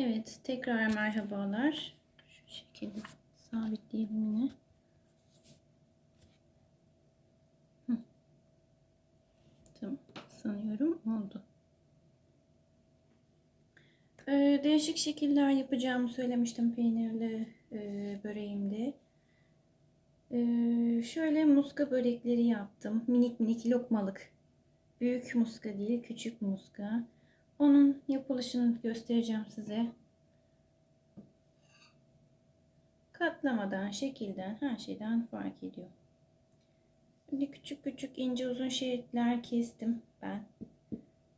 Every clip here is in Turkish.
Evet, tekrar merhabalar. Şu şekilde sabitleyelim yine. Hı. Tamam, sanıyorum oldu. Ee, değişik şekiller yapacağımı söylemiştim peynirli e, böreğimde. Ee, şöyle muska börekleri yaptım. Minik minik lokmalık. Büyük muska değil, küçük muska. Onun yapılışını göstereceğim size. Katlamadan, şekilden, her şeyden fark ediyor. Böyle küçük küçük ince uzun şeritler kestim ben.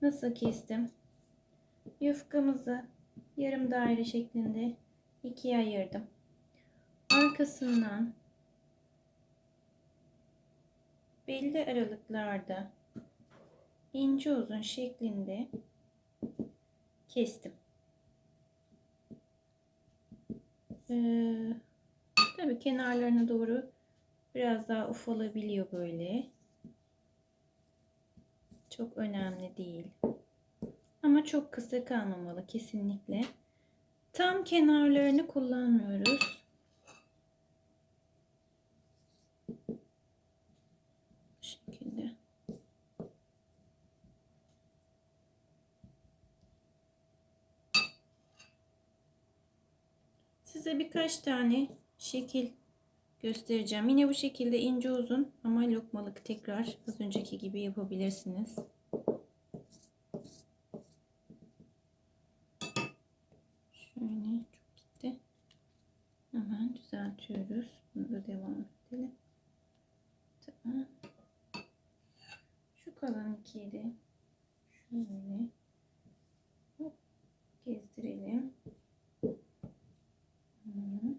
Nasıl kestim? Yufkamızı yarım daire şeklinde ikiye ayırdım. Arkasından belli aralıklarda ince uzun şeklinde kestim. Ee, tabii kenarlarına doğru biraz daha ufalabiliyor böyle. Çok önemli değil. Ama çok kısa kalmamalı kesinlikle. Tam kenarlarını kullanmıyoruz. Bu şekilde. Size birkaç tane şekil göstereceğim. Yine bu şekilde ince uzun ama lokmalık tekrar az önceki gibi yapabilirsiniz. Şöyle çok gitti. Hemen düzeltiyoruz. Bunu da devam edelim. Tamam. Şu kalan ikiyi şöyle hop, gezdirelim. Hı.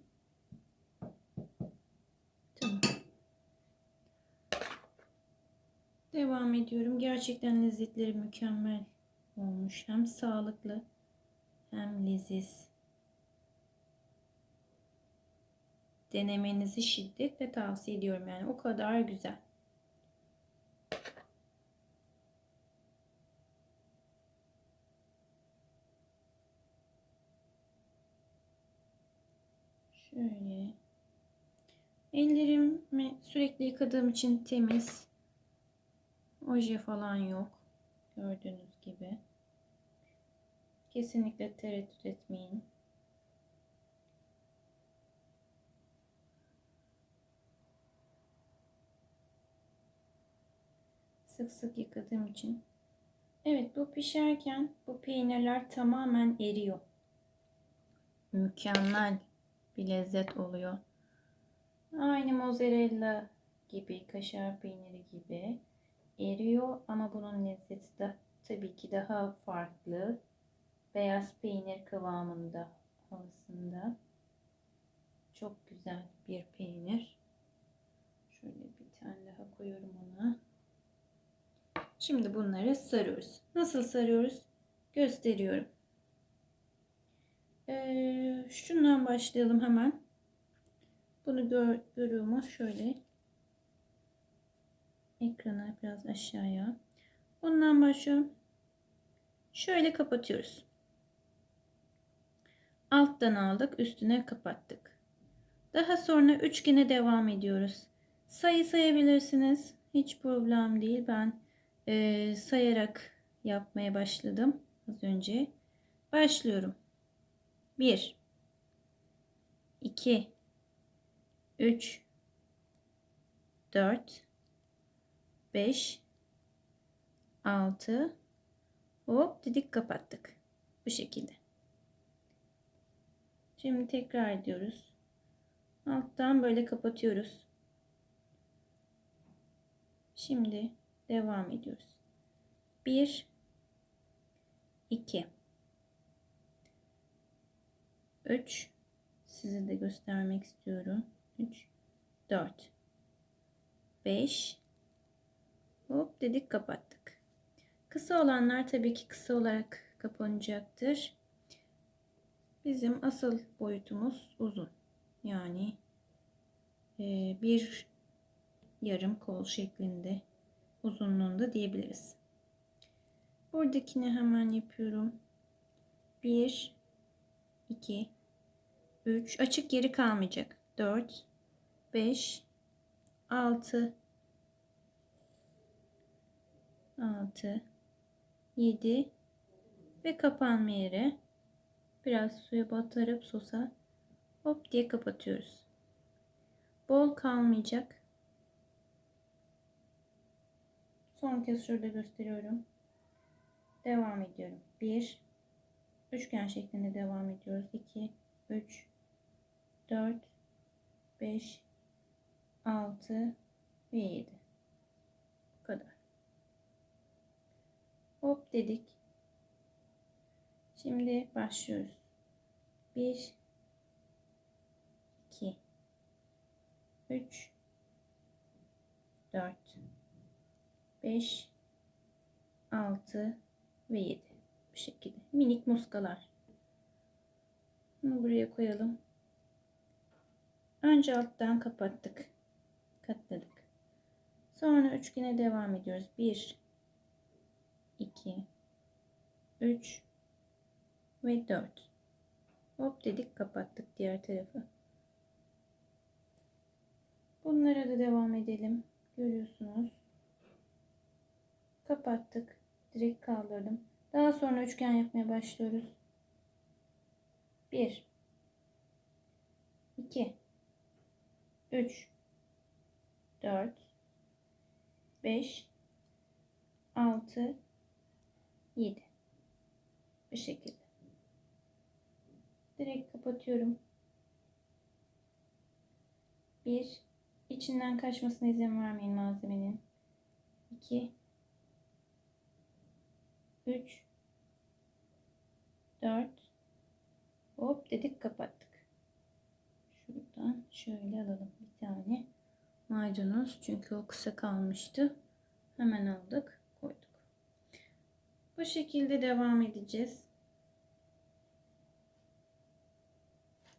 Tamam. Devam ediyorum. Gerçekten lezzetleri mükemmel olmuş. Hem sağlıklı hem leziz. Denemenizi şiddetle tavsiye ediyorum yani o kadar güzel. Şöyle. Ellerimi sürekli yıkadığım için temiz. Oje falan yok. Gördüğünüz gibi. Kesinlikle tereddüt etmeyin. Sık sık yıkadığım için. Evet bu pişerken bu peynirler tamamen eriyor. Mükemmel bir lezzet oluyor. Aynı mozzarella gibi, kaşar peyniri gibi eriyor ama bunun lezzeti de tabii ki daha farklı. Beyaz peynir kıvamında havasında. Çok güzel bir peynir. Şöyle bir tane daha koyuyorum ona. Şimdi bunları sarıyoruz. Nasıl sarıyoruz? Gösteriyorum. Ee, şundan başlayalım hemen. Bunu gör, görüyoruz şöyle. Ekrana biraz aşağıya. Ondan başlıyorum. Şöyle kapatıyoruz. Alttan aldık, üstüne kapattık. Daha sonra üçgene devam ediyoruz. Sayı sayabilirsiniz. Hiç problem değil. Ben e, sayarak yapmaya başladım az önce. Başlıyorum. 1 2 3 4 5 6 hop dedik kapattık. Bu şekilde. Şimdi tekrar ediyoruz. Alttan böyle kapatıyoruz. Şimdi devam ediyoruz. 1 2 3 size de göstermek istiyorum. 3 4 5 hop dedik kapattık. Kısa olanlar tabii ki kısa olarak kapanacaktır. Bizim asıl boyutumuz uzun. Yani e, bir yarım kol şeklinde uzunluğunda diyebiliriz. Buradakini hemen yapıyorum. 1 2 3 açık geri kalmayacak. 4 5 6 6 7 ve kapanma yeri. Biraz suya batırıp sosa hop diye kapatıyoruz. Bol kalmayacak. Son kez şurada gösteriyorum. Devam ediyorum. 1 üçgen şeklinde devam ediyoruz. 2 3 4 5 6 ve 7. Bu kadar. Hop dedik. Şimdi başlıyoruz. 1 2 3 4 5 6 ve 7 bu şekilde. Minik muskalar. Bunu buraya koyalım. Önce alttan kapattık. Katladık. Sonra üçgene devam ediyoruz. 1 2 3 ve 4 hop dedik kapattık diğer tarafı. Bunlara da devam edelim. Görüyorsunuz. Kapattık. Direkt kaldırdım. Daha sonra üçgen yapmaya başlıyoruz. 1 2 3 4 5 6 7 bu şekilde direkt kapatıyorum 1 içinden kaçmasına izin vermeyin malzemenin 2 3 4 hop dedik kapattık. Şuradan şöyle alalım bir tane maydanoz çünkü o kısa kalmıştı. Hemen aldık. Bu şekilde devam edeceğiz.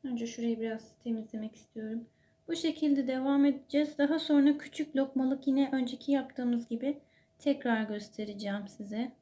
Önce şurayı biraz temizlemek istiyorum. Bu şekilde devam edeceğiz. Daha sonra küçük lokmalık yine önceki yaptığımız gibi tekrar göstereceğim size.